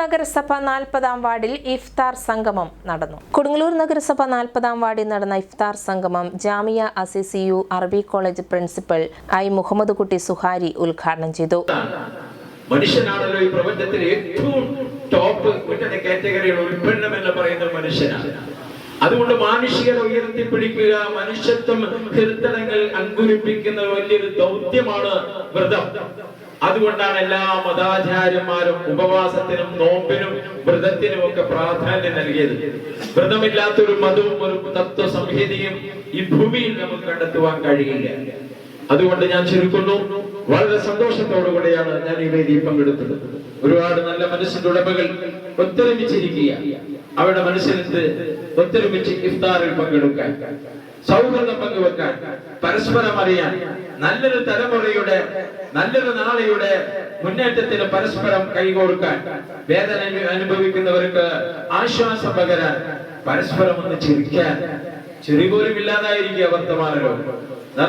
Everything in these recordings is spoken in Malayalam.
നഗരസഭ നാൽപ്പതാം വാർഡിൽ ഇഫ്താർ സംഗമം നടന്നു. കൊടുങ്ങല്ലൂർ നഗരസഭ നാൽപ്പതാം വാർഡിൽ നടന്ന ഇഫ്താർ സംഗമം ജാമിയ അസിസിയു അറബി college principal I Muhammad Kutty Suhari ഉദ്ഘാടനം ചെയ്തു. മനുഷ്യനാണല്ലോ ഈ പ്രപഞ്ചത്തിലെ ഏറ്റവും ടോപ്പ് കാറ്റഗറിയുടെ ഉൽപ്പന്നം എന്ന് പറയുന്ന മനുഷ്യനാണ്. അതുകൊണ്ട് മാനുഷികത ഉയർത്തിപ്പിടിക്കുക മനുഷ്യത്വം ഹൃദയങ്ങൾ അങ്കുരിപ്പിക്കുന്ന വലിയൊരു ദൗത്യമാണ് വ്രതം. അതുകൊണ്ടാണ് എല്ലാ മതാചാര്യന്മാരും ഉപവാസത്തിനും നോമ്പിനും വ്രതത്തിനും ഒക്കെ പ്രാധാന്യം നൽകിയത്. വ്രതമില്ലാത്തൊരു മതവും ഒരു തത്വ സംഹിതയും ഈ ഭൂമിയിൽ നമുക്ക് കണ്ടെത്തുവാൻ കഴിയില്ല. അതുകൊണ്ട് ഞാൻ ചുരുക്കുന്നു. വളരെ സന്തോഷത്തോടുകൂടെയാണ് ഞാൻ ഈ വേദിയിൽ പങ്കെടുത്തത്. ഒരുപാട് നല്ല മനസ്സിന്റെ ഉടമകൾ ഒത്തൊരുമിച്ചിരിക്കുക അവരുടെ മനസ്സിലെന്ത് ഒത്തൊരുമിച്ച് ഇഫ്താറിൽ പങ്കെടുക്കാൻ സൗഹൃദം പങ്കുവെക്കാൻ പരസ്പരം അറിയാൻ നല്ലൊരു തലമുറയുടെ നല്ലൊരു നാളെയുടെ മുന്നേറ്റത്തിന് പരസ്പരം കൈകോർക്കാൻ വേദന അനുഭവിക്കുന്നവർക്ക് ആശ്വാസം പകരാൻ പരസ്പരം ഒന്ന് ചിരിക്കാൻ ചിരി പോലും ഇല്ലാതായിരിക്കുക വർത്തമാനങ്ങൾ.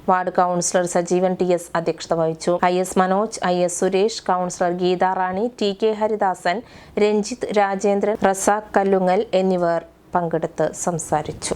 Ward councillor Sajeevan T S അധ്യക്ഷത വഹിച്ചു. I S Manoj I S Suresh councillor Geetharani T K Haridasan Ranjith Rajendran Razak Kallungal എന്നിവർ. പങ്കെടുത്ത് സംസാരിച്ചു